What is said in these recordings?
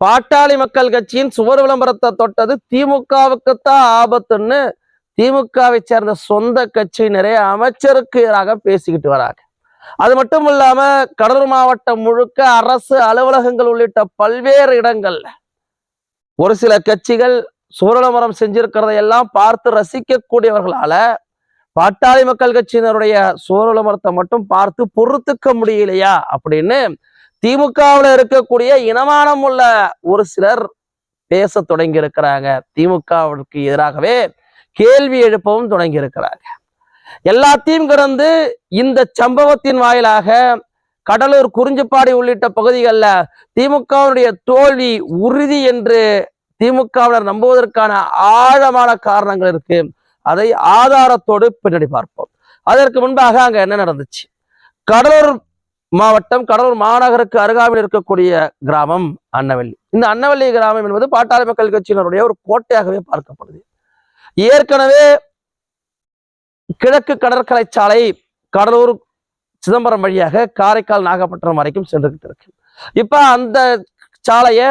பாட்டாளி மக்கள் கட்சியின் சுவர் விளம்பரத்தை தொட்டது திமுகவுக்குத்தான் ஆபத்துன்னு திமுகவை சேர்ந்த சொந்த கட்சியினரே அமைச்சருக்கு எதிராக பேசிக்கிட்டு வராங்க. அது மட்டும் இல்லாம கடலூர் மாவட்டம் முழுக்க அரசு அலுவலகங்கள் உள்ளிட்ட பல்வேறு இடங்கள்ல ஒரு சில கட்சிகள் சூரலமரம் செஞ்சிருக்கிறதை எல்லாம் பார்த்து ரசிக்கக்கூடியவர்களால பாட்டாளி மக்கள் கட்சியினருடைய சுவரவிளம்பரத்தை மட்டும் பார்த்து பொறுத்துக்க முடியலையா அப்படின்னு திமுகவுல இருக்கக்கூடிய இனமானம் உள்ள ஒரு சிலர் பேச தொடங்கி இருக்கிறாங்க திமுகவிற்கு எதிராகவே கேள்வி எழுப்பவும் தொடங்கி இருக்கிறாங்க எல்லாத்தையும் கடந்து இந்த சம்பவத்தின் வாயிலாக கடலூர் குறிஞ்சிப்பாடி உள்ளிட்ட பகுதிகளில் திமுகவினுடைய தோல்வி உறுதி என்று திமுகவினர் நம்புவதற்கான ஆழமான காரணங்கள் இருக்கு. அதை ஆதாரத்தோடு பின்னாடி பார்ப்போம். அதற்கு முன்பாக அங்க என்ன நடந்துச்சு? கடலூர் மாவட்டம் கடலூர் மாநகருக்கு அருகாமையில் இருக்கக்கூடிய கிராமம் அன்னவல்லி. இந்த அன்னவல்லி கிராமம் என்பது பாட்டாளி மக்கள் கட்சியினருடைய ஒரு கோட்டையாகவே பார்க்கப்படுது. ஏற்கனவே கிழக்கு கடற்கரை சாலை கடலூர் சிதம்பரம் வழியாக காரைக்கால் நாகப்பட்டினம் வரைக்கும் சென்றுகிட்டு இருக்கு இப்ப அந்த சாலையை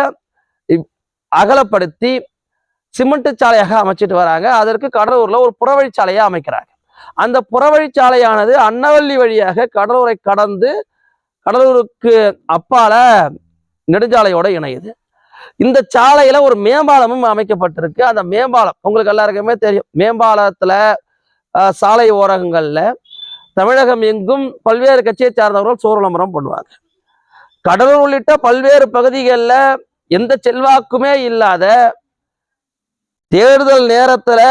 அகலப்படுத்தி சிமெண்ட் சாலையாக அமைச்சிட்டு வராங்க. அதற்கு கடலூர்ல ஒரு புறவழி சாலையை அமைக்கிறாங்க. அந்த புறவழி சாலையானது அன்னவல்லி வழியாக கடலூரை கடந்து கடலூருக்கு அப்பால நெடுஞ்சாலையோட இணையுது இந்த சாலையில ஒரு மேம்பாலமும் அமைக்கப்பட்டிருக்கு. அந்த மேம்பாலம் உங்களுக்கு எல்லாருக்குமே தெரியும். மேம்பாலத்துல சாலை ஓரங்கள்ல தமிழகம் எங்கும் பல்வேறு கட்சியை சார்ந்தவர்கள் சோறு பண்ணுவாங்க. கடலூர் உள்ளிட்ட பல்வேறு பகுதிகளில் எந்த செல்வாக்குமே இல்லாத தேர்தல் நேரத்துல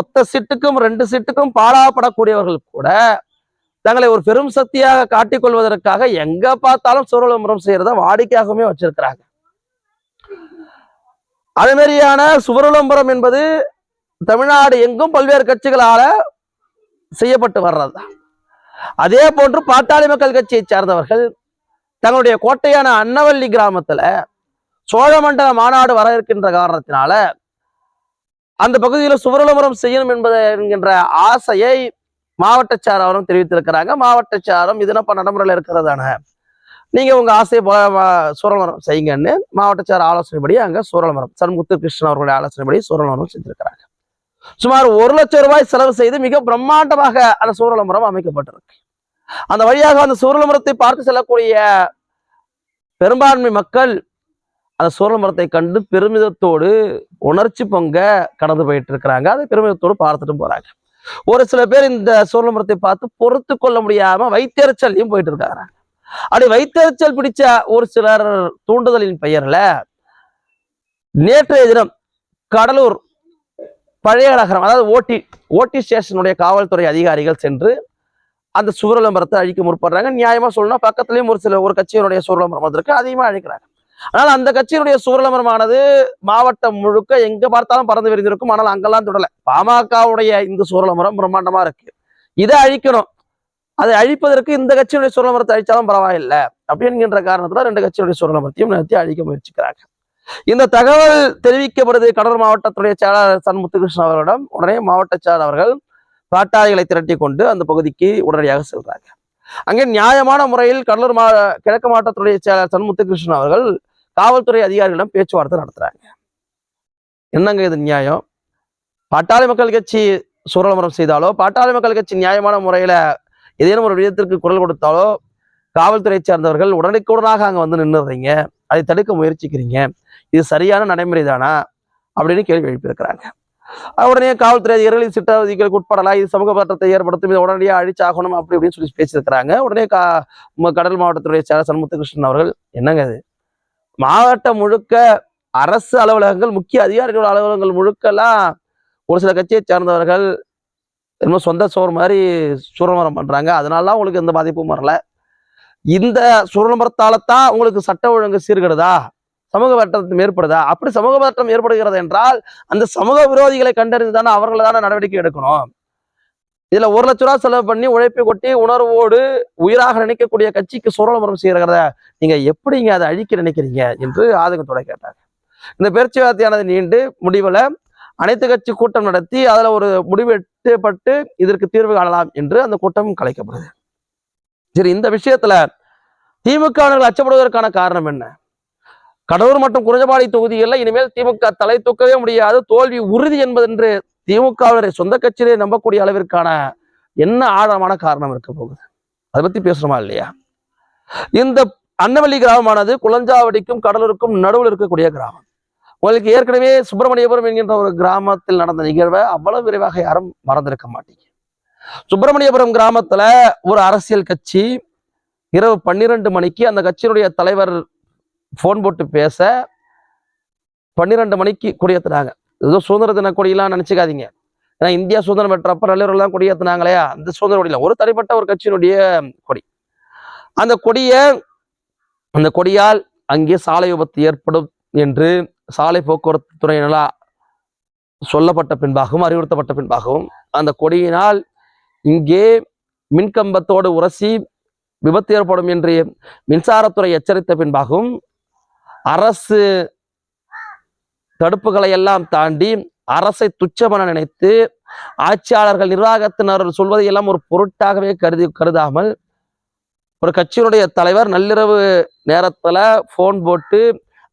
ஒத்த சிட்டுக்கும் ரெண்டு சிட்டுக்கும் பாடாப்படக்கூடியவர்கள் கூட தங்களை ஒரு பெரும் சக்தியாக காட்டிக்கொள்வதற்காக எங்க பார்த்தாலும் சோறு செய்யறத வாடிக்கையாகவுமே வச்சிருக்கிறாங்க. அதே மாதிரியான சுவர் என்பது தமிழ்நாடு எங்கும் பல்வேறு கட்சிகளால செய்யப்பட்டு வர்றதுதான். அதே போன்று பாட்டாளி மக்கள் கட்சியை சார்ந்தவர்கள் தங்களுடைய கோட்டையான அன்னவல்லி கிராமத்துல சோழமண்டல மாநாடு வர இருக்கின்ற காரணத்தினால அந்த பகுதியில் சுவர் செய்யணும் என்பது என்கின்ற ஆசையை மாவட்ட சாரவரும் தெரிவித்திருக்கிறாங்க. மாவட்ட சாரம் இது என்னப்பா நடைமுறையில் இருக்கிறதான. நீங்க உங்க ஆசையை போல சூரலமரம் செய்யுங்கன்னு மாவட்டச்சார் ஆலோசனைப்படி அங்க சூரலமரம் சண்முத்து கிருஷ்ணன் அவர்களுடைய ஆலோசனைப்படி சூரலமரம் செஞ்சிருக்கிறாங்க. சுமார் ஒரு லட்சம் ரூபாய் செலவு செய்து மிக பிரம்மாண்டமாக அந்த சூரலமரம் அமைக்கப்பட்டிருக்கு. அந்த வழியாக அந்த சூரலமரத்தை பார்த்து செல்லக்கூடிய பெரும்பான்மை மக்கள் அந்த சூரலமரத்தை கண்டு பெருமிதத்தோடு உணர்ச்சி பொங்க கடந்து போயிட்டு இருக்கிறாங்க. அதை பெருமிதத்தோடு பார்த்துட்டு போறாங்க. ஒரு சில பேர் இந்த சூரலமரத்தை பார்த்து பொறுத்து கொள்ள முடியாம வைத்தறிச்சல்லையும் போயிட்டு இருக்காங்க. அப்படி வைத்தறிச்சல் பிடிச்ச ஒரு சிலர் தூண்டுதலின் பெயர்ல நேற்றைய தினம் கடலூர் பழைய நகரம் அதாவது ஓட்டி ஓட்டி ஸ்டேஷனுடைய காவல்துறை அதிகாரிகள் சென்று அந்த சுவர் அழிக்க முற்படுறாங்க. நியாயமா சொல்லணும் பக்கத்துலயும் ஒரு சில ஒரு கட்சியினுடைய சுவர் இருக்கு அதிகமா அழிக்கிறாங்க. ஆனால் அந்த கட்சியினுடைய சுவரலமரமானது மாவட்டம் முழுக்க எங்க பார்த்தாலும் பறந்து விரிந்திருக்கும். ஆனால் அங்கெல்லாம் தொடல. பாமகவுடைய இந்த சுவரலமரம் பிரம்மாண்டமா இருக்கு. இதை அழிக்கணும். அதை அழிப்பதற்கு இந்த கட்சியினுடைய சுவரலமரத்தை அழிச்சாலும் பரவாயில்லை அப்படிங்கிற காரணத்துல ரெண்டு கட்சியினுடைய சுவரலமரத்தையும் நடத்தி அழிக்க முயற்சிக்கிறாங்க இந்த தகவல் தெரிவிக்கப்படுது கடலூர் மாவட்டத்துடைய செயலாளர் சன் முத்துகிருஷ்ணன் அவர்களிடம். உடனே மாவட்ட செயலாளர் அவர்கள் பாட்டாளிகளை திரட்டி கொண்டு அந்த பகுதிக்கு உடனடியாக செல்றாங்க. அங்கே நியாயமான முறையில் கடலூர் மா கிழக்கு மாவட்டத்துடைய செயலாளர் சண்முத்துகிருஷ்ணன் அவர்கள் காவல்துறை அதிகாரிகளிடம் பேச்சுவார்த்தை நடத்துறாங்க. என்னங்க இது நியாயம்? பாட்டாளி மக்கள் கட்சி சூரலமரம் செய்தாலோ பாட்டாளி மக்கள் கட்சி நியாயமான முறையில ஏதேனும் ஒரு விதத்திற்கு குரல் கொடுத்தாலோ காவல்துறை சார்ந்தவர்கள் உடனுக்குடனாக அங்க வந்து நின்றுறீங்க அதை தடுக்க முயற்சிக்கிறீங்க. இது சரியான நடைமுறை தானா அப்படின்னு கேள்வி எழுப்பியிருக்கிறாங்க. உடனே காவல்துறை அதிகாரிகள் இது சிட்ட உட்படலாம் இது சமூக பற்றத்தை ஏற்படுத்தும் இதை உடனடியாக அழிச்சாகணும் அப்படி இப்படின்னு சொல்லி பேசியிருக்கிறாங்க. உடனே கா கடல் மாவட்டத்துடைய செயலர் சண்முத்துகிருஷ்ணன் அவர்கள் என்னங்க அது மாவட்டம் முழுக்க அரசு அலுவலகங்கள் முக்கிய அதிகாரிகள் அலுவலகங்கள் முழுக்கெல்லாம் ஒரு சில கட்சியை சேர்ந்தவர்கள் என்னமோ சொந்த சோறு மாதிரி சூரமரம் பண்ணுறாங்க அதனால உங்களுக்கு எந்த பாதிப்பும் வரல. இந்த சூரமரத்தால தான் உங்களுக்கு சட்ட ஒழுங்கு சீர்கெடுதா? சமூக பதற்றம் ஏற்படுதா? அப்படி சமூக பதற்றம் ஏற்படுகிறது என்றால் அந்த சமூக விரோதிகளை கண்டறிந்து தானே அவர்களை தானே நடவடிக்கை எடுக்கணும். இதுல ஒரு லட்ச ரூபா செலவு பண்ணி உழைப்பை கொட்டி உணர்வோடு உயிராக நினைக்கக்கூடிய கட்சிக்கு சுரளமரம் செய்கிறத நீங்க எப்படிங்க அதை அழிக்க நினைக்கிறீங்க என்று ஆதங்கத்தோட கேட்டாங்க. இந்த பேச்சுவார்த்தையானது நீண்டு முடிவுல அனைத்து கட்சி கூட்டம் நடத்தி அதுல ஒரு முடிவு எட்டப்பட்டு இதற்கு தீர்வு காணலாம் என்று அந்த கூட்டம் கலைக்கப்படுது. சரி இந்த விஷயத்துல திமுகவினர்கள் அச்சப்படுவதற்கான காரணம் என்ன? கடலூர் மற்றும் குறிஞ்சபாடி தொகுதிகளில் இனிமேல் திமுக தலை தூக்கவே முடியாது தோல்வி உறுதி என்பதென்று திமுகவினரை சொந்த கட்சியிலே நம்பக்கூடிய அளவிற்கான என்ன ஆழமான காரணம் இருக்க போகுது? அதை பத்தி பேசுறோமா இல்லையா? இந்த அன்னவள்ளி கிராமமானது குளஞ்சாவடிக்கும் கடலூருக்கும் நடுவில் இருக்கக்கூடிய கிராமம். உங்களுக்கு ஏற்கனவே சுப்பிரமணியபுரம் என்கின்ற ஒரு கிராமத்தில் நடந்த நிகழ்வை அவ்வளவு விரைவாக யாரும் மறந்திருக்க மாட்டீங்க. சுப்பிரமணியபுரம் கிராமத்துல ஒரு அரசியல் கட்சி இரவு பன்னிரண்டு மணிக்கு அந்த கட்சியினுடைய தலைவர் ஃபோன் போட்டு பேச பன்னிரெண்டு மணிக்கு கொடியேத்துனாங்க. ஏதோ சுதந்திர தின கொடியெல்லாம் நினச்சிக்காதீங்க. ஏன்னா இந்தியா சுதந்திரம் பெற்றப்ப நல்லவர்கள்லாம் தான் கொடியேத்துனாங்களே அந்த சுதந்திர கொடியில ஒரு தனிப்பட்ட ஒரு கட்சியினுடைய கொடி. அந்த கொடியை அந்த கொடியால் அங்கே சாலை விபத்து ஏற்படும் என்று சாலை போக்குவரத்து துறையினரா சொல்லப்பட்ட பின்பாகவும் அறிவுறுத்தப்பட்ட பின்பாகவும் அந்த கொடியினால் இங்கே மின்கம்பத்தோடு உரசி விபத்து ஏற்படும் என்று மின்சாரத்துறை எச்சரித்த பின்பாகவும் அரசு தடுப்புகளை எல்லாம் தாண்டி அரசை துச்சமென நினைத்து ஆட்சியாளர்கள் நிர்வாகத்தினர் சொல்வதை எல்லாம் ஒரு பொருட்டாகவே கருதி கருதாமல் ஒரு கட்சியினுடைய தலைவர் நள்ளிரவு நேரத்துல போன் போட்டு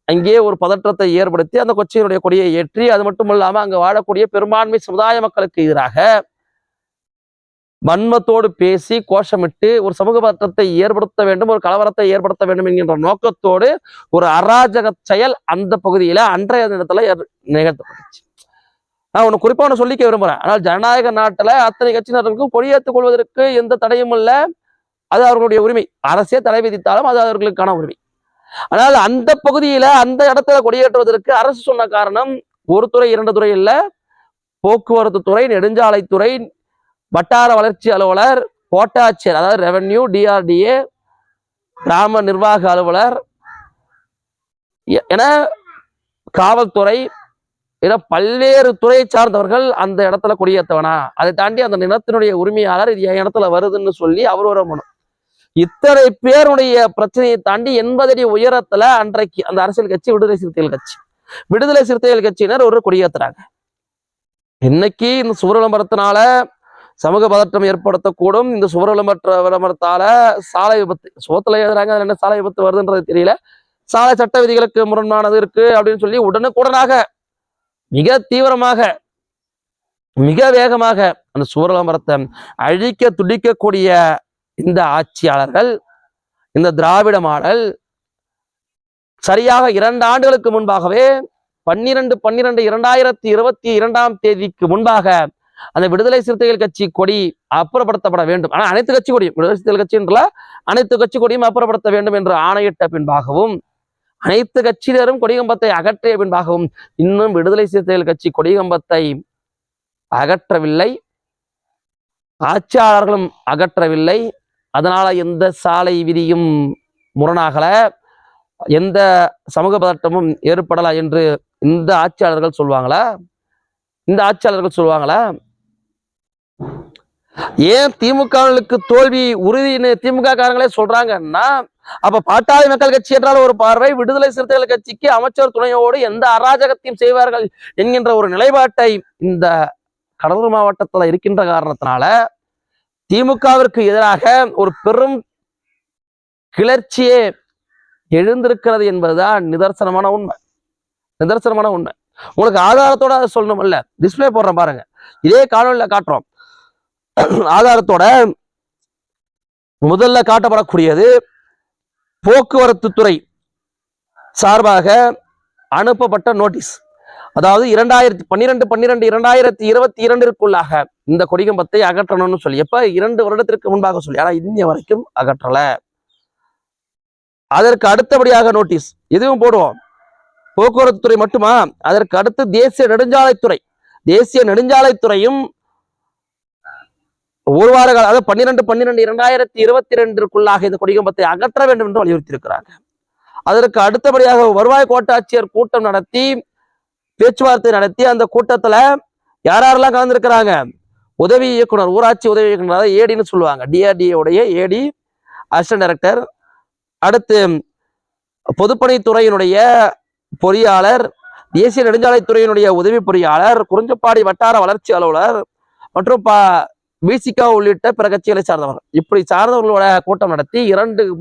அங்கேயே ஒரு பதற்றத்தை ஏற்படுத்தி அந்த கட்சியினுடைய கொடியை ஏற்றி அது மட்டும் இல்லாமல் அங்கு வாழக்கூடிய பெரும்பான்மை சமுதாய மக்களுக்கு எதிராக வன்மத்தோடு பேசி கோஷமிட்டு ஒரு சமூக பதற்றத்தை ஏற்படுத்த வேண்டும் ஒரு கலவரத்தை ஏற்படுத்த வேண்டும் என்கின்ற நோக்கத்தோடு ஒரு அராஜக செயல் அந்த பகுதியில அன்றைய தினத்துல நிகழ்த்தப்பட்டுச்சு. நான் ஒண்ணு குறிப்பா ஒண்ணு சொல்லிக்க விரும்புறேன். ஆனால் ஜனநாயக நாட்டுல அத்தனை கட்சியினர்களுக்கும் கொடியேற்றுக் கொள்வதற்கு எந்த தடையும் இல்ல. அது அவர்களுடைய உரிமை. அரசே தடை விதித்தாலும் அது அவர்களுக்கான உரிமை. ஆனால் அந்த பகுதியில அந்த இடத்துல கொடியேற்றுவதற்கு அரசு சொன்ன காரணம் ஒரு துறை இரண்டு துறை இல்லை. போக்குவரத்து துறை நெடுஞ்சாலைத்துறை வட்டார வளர்ச்சி அலுவலர் கோட்டாட்சியர் அதாவது ரெவென்யூ டிஆர்டிஏ கிராம நிர்வாக அலுவலர் என காவல்துறை என பல்வேறு துறையை சார்ந்தவர்கள் அந்த இடத்துல குடியேற்றவனா? அதை தாண்டி அந்த நிலத்தினுடைய உரிமையாளர் இது என் இடத்துல வருதுன்னு சொல்லி அவர் ஒரு மனு. இத்தனை பேருடைய பிரச்சனையை தாண்டி எண்பது அடி உயரத்துல அன்றைக்கு அந்த அரசியல் கட்சி விடுதலை சிறுத்தைகள் கட்சி. விடுதலை சிறுத்தைகள் கட்சியினர் ஒரு கொடியேத்துறாங்க இன்னைக்கு இந்த சுவர் விளம்பரத்தினால சமூக பதற்றம் ஏற்படுத்தக்கூடும். இந்த சுவர் விளம்பர விளம்பரத்தால சாலை விபத்து. சுவத்துல எழுதுறாங்க அதுல என்ன சாலை விபத்து வருதுன்றது தெரியல. சாலை சட்ட விதிகளுக்கு முரணானது இருக்கு அப்படின்னு சொல்லி உடனுக்குடனாக மிக தீவிரமாக மிக வேகமாக அந்த சுவர் விளம்பரத்தை அழிக்க துடிக்கக்கூடிய இந்த ஆட்சியாளர்கள் இந்த திராவிட மாடல் சரியாக இரண்டு ஆண்டுகளுக்கு முன்பாகவே பன்னிரண்டு பன்னிரண்டு இரண்டாயிரத்தி இருபத்தி இரண்டாம் தேதிக்கு முன்பாக அந்த விடுதலை சிறுத்தைகள் கட்சி கொடி அப்புறப்படுத்தப்பட வேண்டும். ஆனால் அனைத்து கட்சி கொடியும் விடுதலை சிறுத்தைகள் கட்சின்ற அனைத்து கட்சி கொடியும் அப்புறப்படுத்த வேண்டும் என்று ஆணையிட்ட பின்பாகவும் அனைத்து கட்சியினரும் கொடிகம்பத்தை அகற்றிய பின்பாகவும் இன்னும் விடுதலை சிறுத்தைகள் கட்சி கொடிகம்பத்தை அகற்றவில்லை. ஆட்சியாளர்களும் அகற்றவில்லை. அதனால எந்த சாலை விதியும் முரணாகல. எந்த சமூக பதட்டமும் ஏற்படலாம் என்று இந்த ஆட்சியாளர்கள் சொல்லுவாங்களா இந்த ஆட்சியாளர்கள் சொல்லுவாங்களா ஏன் திமுகவுக்கு தோல்வி உறுதின்னு திமுக காரங்களே சொல்றாங்கன்னா அப்ப பாட்டாளி மக்கள் கட்சி என்றால் ஒரு பார்வை விடுதலை சிறுத்தைகள் கட்சிக்கு அமைச்சர் துணையோடு எந்த அராஜகத்தையும் செய்வார்கள் என்கின்ற ஒரு நிலைப்பாட்டை இந்த கடலூர் மாவட்டத்துல இருக்கின்ற காரணத்தினால திமுகவிற்கு எதிராக ஒரு பெரும் கிளர்ச்சியே எழுந்திருக்கிறது என்பதுதான் நிதர்சனமான உண்மை. நிதர்சனமான உண்மை. உங்களுக்கு ஆதாரத்தோட அதை சொல்லணும்ல. டிஸ்பிளே போடுறோம் பாருங்க. இதே காணொலியில காட்டுறோம். ஆதாரத்தோட முதல்ல காட்டப்படக்கூடியது போக்குவரத்து துறை சார்பாக அனுப்பப்பட்ட நோட்டீஸ். அதாவது இரண்டாயிரத்தி பன்னிரெண்டு பன்னிரெண்டு இரண்டாயிரத்தி இருபத்தி இரண்டிற்குள்ளாக இந்த கொடிகம்பத்தை அகற்றணும்னு சொல்லி எப்ப? இரண்டு வருடத்திற்கு முன்பாக சொல்லி ஆனா இன்னிய வரைக்கும் அகற்றல. அதற்கு அடுத்தபடியாக நோட்டீஸ். இதுவும் போடுவோம். போக்குவரத்து துறை மட்டுமா? அதற்கு அடுத்து தேசிய நெடுஞ்சாலைத்துறை. தேசிய நெடுஞ்சாலைத்துறையும் ஒரு வார கால அதாவது பன்னிரெண்டு பன்னிரெண்டு இரண்டாயிரத்தி இருபத்தி ரெண்டிற்குள்ளாக இந்த கொடிகம்பத்தை அகற்ற வேண்டும் என்று வலியுறுத்தியிருக்கிறாங்க அதற்கு அடுத்தபடியாக வருவாய் கோட்டாட்சியர் கூட்டம் நடத்தி பேச்சுவார்த்தை நடத்தி அந்த கூட்டத்துல யார் யாரெல்லாம் கலந்துருக்கிறாங்க? உதவி இயக்குனர் ஊராட்சி உதவி இயக்குனர் அதாவது ஏடின்னு சொல்லுவாங்க. டிஆர்டிஏடைய ஏடி அசிஸ்டன்ட் டைரக்டர் அடுத்து பொதுப்பணித்துறையினுடைய பொறியாளர் தேசிய நெடுஞ்சாலைத்துறையினுடைய உதவி பொறியாளர் குறிஞ்சப்பாடி வட்டார வளர்ச்சி அலுவலர் மற்றும் ப பிசிகா உள்ளிட்ட பிற கட்சிகளை சார்ந்தவர்கள். இப்படி சார்ந்தவர்களோட கூட்டம் நடத்தி இரண்டு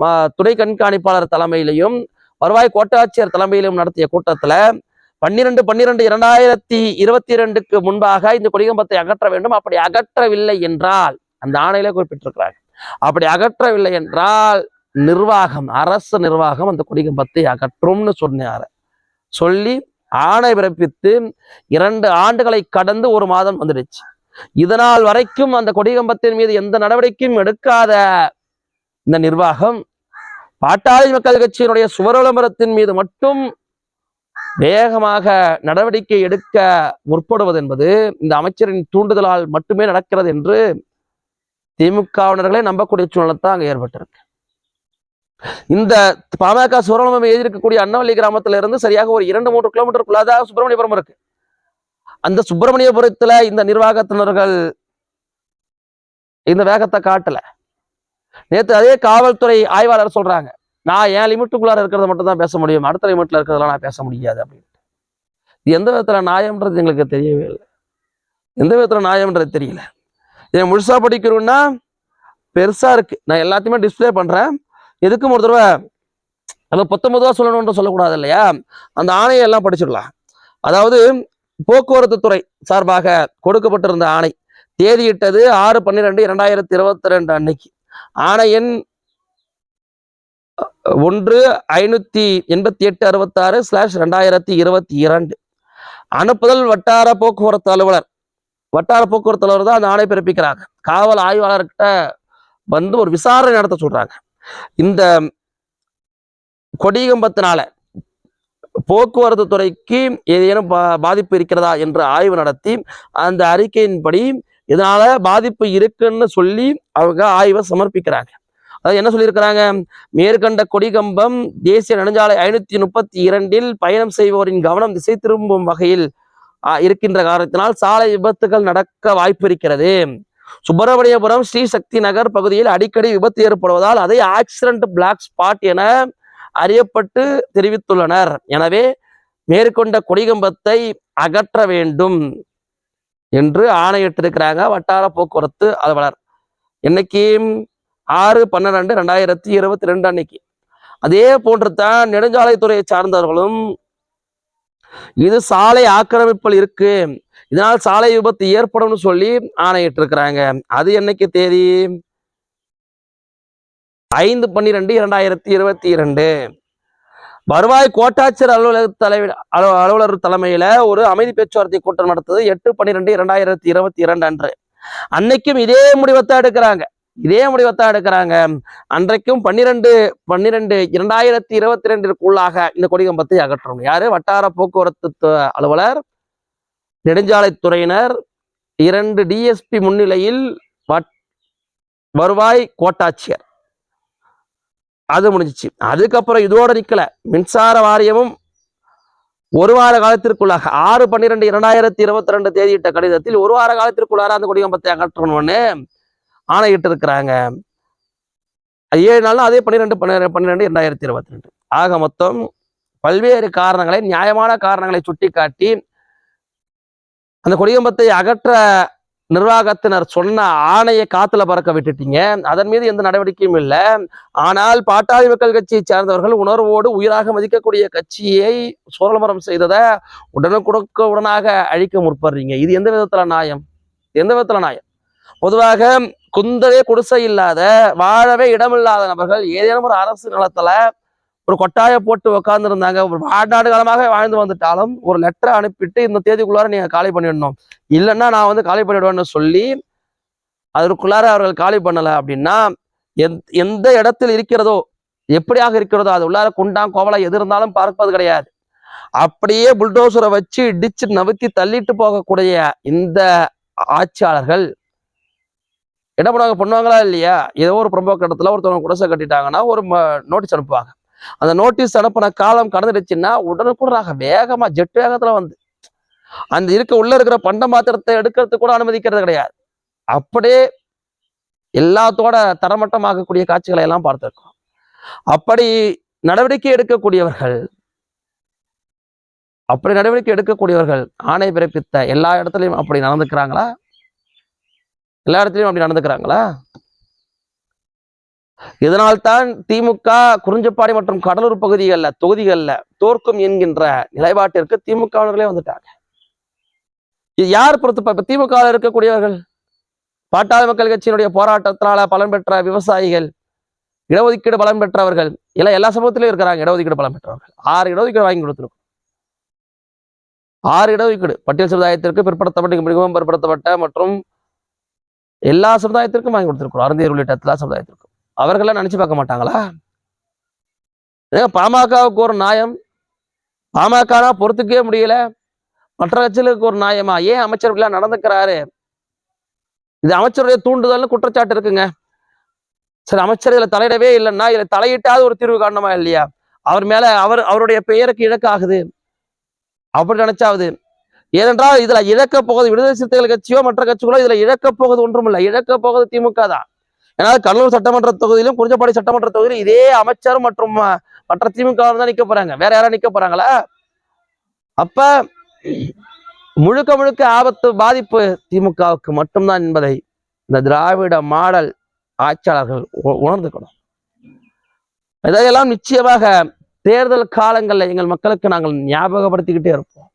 ம- துணை கண்காணிப்பாளர் தலைமையிலையும் வருவாய் கோட்டாட்சியர் தலைமையிலும் நடத்திய கூட்டத்துல பன்னிரண்டு பன்னிரண்டு இரண்டாயிரத்தி இருபத்தி ரெண்டுக்கு முன்பாக இந்த கொடிகம்பத்தை அகற்ற வேண்டும். அப்படி அகற்றவில்லை என்றால் அந்த ஆணையிலே குறிப்பிட்டிருக்கிறாங்க அப்படி அகற்றவில்லை என்றால் நிர்வாகம் அரசு நிர்வாகம் அந்த கொடிகம்பத்தை அகற்றும்னு சொன்னார். சொல்லி ஆணை பிறப்பித்து இரண்டு ஆண்டுகளை கடந்து ஒரு மாதம் வந்துடுச்சு. இதனால் வரைக்கும் அந்த கொடிகம்பத்தின் மீது எந்த நடவடிக்கையும் எடுக்காத இந்த நிர்வாகம் பாட்டாளி மக்கள் கட்சியினுடைய சுவர் விளம்பரத்தின் மீது மட்டும் வேகமாக நடவடிக்கை எடுக்க முற்படுவது என்பது இந்த அமைச்சரின் தூண்டுதலால் மட்டுமே நடக்கிறது என்று திமுகவினர்களே நம்பக்கூடிய சூழ்நிலை தான் அங்க ஏற்பட்டிருக்கு. இந்த பாமக சுவரமம் எழுதியிருக்கக்கூடிய அன்னவள்ளி கிராமத்துல இருந்து சரியாக ஒரு இரண்டு மூன்று கிலோமீட்டருக்குள்ளதான் சுப்பிரமணியபுரம் இருக்கு. அந்த சுப்பிரமணியபுரத்துல இந்த நிர்வாகத்தினர்கள் இந்த வேகத்தை காட்டல. நேத்து அதே காவல்துறை ஆய்வாளர் சொல்றாங்க நான் என் லிமிட்டுக்குள்ளார இருக்கிறத மட்டும் தான் பேச முடியும் அடுத்த லிமிட்ல இருக்கிறதெல்லாம் நான் பேச முடியாது அப்படின்ட்டு. இது எந்த விதத்துல நியாயம்ன்றது எங்களுக்கு தெரியவே இல்லை. எந்த விதத்துல நியாயம்ன்றது தெரியல. இதை முழுசா படிக்கிறோம்னா பெருசா இருக்கு. நான் எல்லாத்தையுமே டிஸ்பிளே பண்றேன். எதுக்கும் ஒரு தடவை நம்ம பத்தொன்பது ரூபா சொல்லணும்னு சொல்லக்கூடாது இல்லையா? அந்த ஆணையை எல்லாம் படிச்சிடலாம். அதாவது போக்குவரத்து துறை சார்பாக கொடுக்கப்பட்டிருந்த ஆணை. தேதியிட்டது ஆறு பன்னிரெண்டு இரண்டாயிரத்தி இருபத்தி ரெண்டு அன்னைக்கு ஆணையின் ஒன்று ஐநூத்தி எண்பத்தி எட்டு அறுபத்தாறு ஸ்லாஷ் ரெண்டாயிரத்தி இருபத்தி இரண்டு அனுப்புதல் வட்டார போக்குவரத்து அலுவலர். வட்டார போக்குவரத்து அலுவலர் தான் அந்த ஆணை பிறப்பிக்கிறாங்க. காவல் ஆய்வாளர்கிட்ட வந்து ஒரு விசாரணை நடத்த சொல்றாங்க. இந்த கொடிகம்பத்தினால போக்குவரத்து துறைக்கு ஏதேனும் பா- பாதிப்பு இருக்கிறதா என்று ஆய்வு நடத்தி அந்த அறிக்கையின்படி இதனால பாதிப்பு இருக்குன்னு சொல்லி அவங்க ஆய்வை சமர்ப்பிக்கிறாங்க. அதாவது என்ன சொல்லியிருக்கிறாங்க? மேற்கண்ட கொடிகம்பம் தேசிய நெடுஞ்சாலை ஐநூத்தி முப்பத்தி இரண்டில் பயணம் செய்வோரின் கவனம் திசை திரும்பும் வகையில் இருக்கின்ற காரணத்தினால் சாலை விபத்துகள் நடக்க வாய்ப்பு இருக்கிறது. சுப்பிரமணியபுரம் ஸ்ரீ சக்தி நகர் பகுதியில் அடிக்கடி விபத்து ஏற்படுவதால் அதை ஆக்சிடென்ட் பிளாக் ஸ்பாட் என அறியப்பட்டு தெரிவித்துள்ளனர். எனவே மேற்கொண்ட கொடிகம்பத்தை அகற்ற வேண்டும் என்று ஆணையிட்டிருக்கிறாங்க. வட்டார போக்குவரத்து அலுவலர். இன்னைக்கு ஆறு பன்னிரெண்டு ரெண்டாயிரத்தி இருபத்தி ரெண்டு அன்னைக்கு. அதே போன்று தான் நெடுஞ்சாலைத்துறையை சார்ந்தவர்களும் இது சாலை ஆக்கிரமிப்பில் இருக்கு. இதனால் சாலை விபத்து ஏற்படும்னு சொல்லி ஆணையிட்டிருக்கிறாங்க. அது என்னைக்கு தேதி? ஐந்து பன்னிரெண்டு இரண்டாயிரத்தி இருபத்தி இரண்டு. வருவாய் கோட்டாட்சியர் அலுவலக தலைவர் அலுவ அலுவலர் தலைமையில ஒரு அமைதி பேச்சுவார்த்தை கூட்டம் நடத்தது. எட்டு பன்னிரெண்டு இரண்டாயிரத்தி இருபத்தி இரண்டு அன்று. அன்னைக்கும் இதே முடிவைத்தான் எடுக்கிறாங்க. இதே முடிவைத்தான் எடுக்கிறாங்க. அன்றைக்கும் பன்னிரெண்டு பன்னிரெண்டு இரண்டாயிரத்தி இருபத்தி ரெண்டிற்குள்ளாக இந்த கொடிகம்பத்தை அகற்றணும். யாரு? வட்டார போக்குவரத்து அலுவலர் நெடுஞ்சாலைத்துறையினர் இரண்டு டிஎஸ்பி முன்னிலையில் வட்- வருவாய் கோட்டாட்சியர். அது முடிஞ்சிச்சு. அதுக்கப்புறம் இதோட நிக்கல. மின்சார வாரியமும் ஒரு வார காலத்திற்குள்ளாக ஆறு பன்னிரெண்டு இரண்டாயிரத்தி இருபத்தி ரெண்டு தேதியிட்ட கடிதத்தில் ஒரு வார காலத்திற்குள்ளார அந்த குடிகம்பத்தை அகற்றணும்னு ஆணையிட்டு இருக்கிறாங்க ஏழு நாள் அதே பன்னிரெண்டு பன்னிரெண்டு பன்னிரெண்டு இரண்டாயிரத்தி இருபத்தி ரெண்டு. ஆக மொத்தம் பல்வேறு காரணங்களை நியாயமான காரணங்களை சுட்டிக்காட்டி அந்த கொடிகம்பத்தை அகற்ற நிர்வாகத்தினர் சொன்ன ஆணையை காத்துல பறக்க விட்டுட்டீங்க. அதன் மீது எந்த நடவடிக்கையும் இல்லை. ஆனால் பாட்டாளி மக்கள் கட்சியை சார்ந்தவர்கள் உணர்வோடு உயிராக மதிக்கக்கூடிய கட்சியை சோழமரம் செய்ததை உடனுக்குடக்க உடனாக அழிக்க முற்படுறீங்க. இது எந்த விதத்துல நியாயம்? எந்த விதத்துல நியாயம்? பொதுவாக குந்தவே குடிசை இல்லாத வாழவே இடமில்லாத நபர்கள் ஏதேனும் ஒரு அரசு நிலத்துல ஒரு கொட்டாய போட்டு உக்காந்துருந்தாங்க. ஒரு வாழ்நாடு காலமாக வாழ்ந்து வந்துட்டாலும் ஒரு லெட்டரை அனுப்பிட்டு இந்த தேதிக்குள்ளார நீங்க காலி பண்ணிடணும். இல்லைன்னா நான் வந்து காலி பண்ணிடுவேன்னு சொல்லி அதற்குள்ளார அவர்கள் காலி பண்ணல அப்படின்னா எந்த எந்த இடத்தில் இருக்கிறதோ எப்படியாக இருக்கிறதோ அது உள்ளார குண்டாம் கோவலா எது இருந்தாலும் பார்ப்பது கிடையாது. அப்படியே புல்டோசரை வச்சு இடிச்சு நவுத்தி தள்ளிட்டு போகக்கூடிய இந்த ஆட்சியாளர்கள் என்ன பண்ணுவாங்க? பண்ணுவாங்களா இல்லையா? ஏதோ ஒரு புறம்போக்கு இடத்துல ஒருத்தவங்க குடிசை கட்டிட்டாங்கன்னா ஒரு நோட்டீஸ் அனுப்புவாங்க. அந்த நோட்டீஸ் அனுப்பின காலம் கடந்துடுச்சுன்னா உடனுக்குடனாக வேகமா ஜெட் வேகத்துல வந்து அந்த இருக்க உள்ள இருக்கிற பண்ட மாத்திரத்தை எடுக்கிறதுக்கு கூட அனுமதிக்கிறது கிடையாது. அப்படியே எல்லாத்தோட தரமட்டமாகக்கூடிய காட்சிகளை எல்லாம் பார்த்திருக்கோம். அப்படி நடவடிக்கை எடுக்கக்கூடியவர்கள் அப்படி நடவடிக்கை எடுக்கக்கூடியவர்கள் ஆணை பிறப்பித்த எல்லா இடத்துலையும் அப்படி நடந்துக்கிறாங்களா? எல்லா இடத்துலையும் அப்படி நடந்துக்கிறாங்களா? இதனால்தான் திமுக குறிஞ்சப்பாடி மற்றும் கடலூர் பகுதிகள்ல தொகுதிகள்ல தோற்கும் என்கின்ற நிலைப்பாட்டிற்கு திமுகவினர்களே வந்துட்டாங்க. இது யார் பொறுத்து? திமுக இருக்கக்கூடியவர்கள் பாட்டாளி மக்கள் கட்சியினுடைய போராட்டத்தினால பலன் பெற்ற விவசாயிகள் இடஒதுக்கீடு பலன் பெற்றவர்கள் எல்லாம் எல்லா சமூகத்திலும் இருக்கிறாங்க இடஒதுக்கீடு பலன் பெற்றவர்கள். ஆறு இடஒதுக்கீடு வாங்கி கொடுத்துருக்கோம். ஆறு இடஒதுக்கீடு. பட்டியல் சமுதாயத்திற்கு பிற்படுத்தப்பட்ட மிகவும் பிற்படுத்தப்பட்ட மற்றும் எல்லா சமுதாயத்திற்கும் வாங்கி கொடுத்துருக்கோம் அருந்தியர் உள்ளிட்ட எல்லா சமுதாயத்திற்கும். அவர்கள்லாம் நினைச்சு பார்க்க மாட்டாங்களா? பாமகவுக்கு ஒரு நியாயம். பாமகனா பொறுத்துக்கவே முடியல. மற்ற கட்சிகளுக்கு ஒரு நியாயமா? ஏன் அமைச்சர்களா நடந்துக்கிறாரு? இது அமைச்சருடைய தூண்டுதல்னு குற்றச்சாட்டு இருக்குங்க. சரி அமைச்சர் இதுல தலையிடவே இல்லைன்னா இதுல தலையிட்டாவது ஒரு தீர்வு காரணமா இல்லையா? அவர் மேல அவர் அவருடைய பெயருக்கு இழக்காகுது. அப்படி நினைச்சாவது. ஏனென்றால் இதுல இழக்க போகுது. விடுதலை சிறுத்தைகள் கட்சியோ மற்ற கட்சிகளோ இதுல இழக்க போகுது ஒன்றும் இல்லை இழக்க போகுது திமுக தான். ஏன்னா கடலூர் சட்டமன்ற தொகுதியிலும் குறிஞ்சப்பாடி சட்டமன்ற தொகுதியிலும் இதே அமைச்சர் மற்றும் மற்ற திமுக தான் நிக்க போறாங்க. வேற யாரும் நிக்க போறாங்களா? அப்ப முழுக்க முழுக்க ஆபத்து பாதிப்பு திமுகவுக்கு மட்டும்தான் என்பதை இந்த திராவிட மாடல் ஆட்சியாளர்கள் உணர்ந்துக்கணும். இதையெல்லாம் நிச்சயமாக தேர்தல் காலங்களில் எங்கள் மக்களுக்கு நாங்கள் ஞாபகப்படுத்திக்கிட்டே இருப்போம்.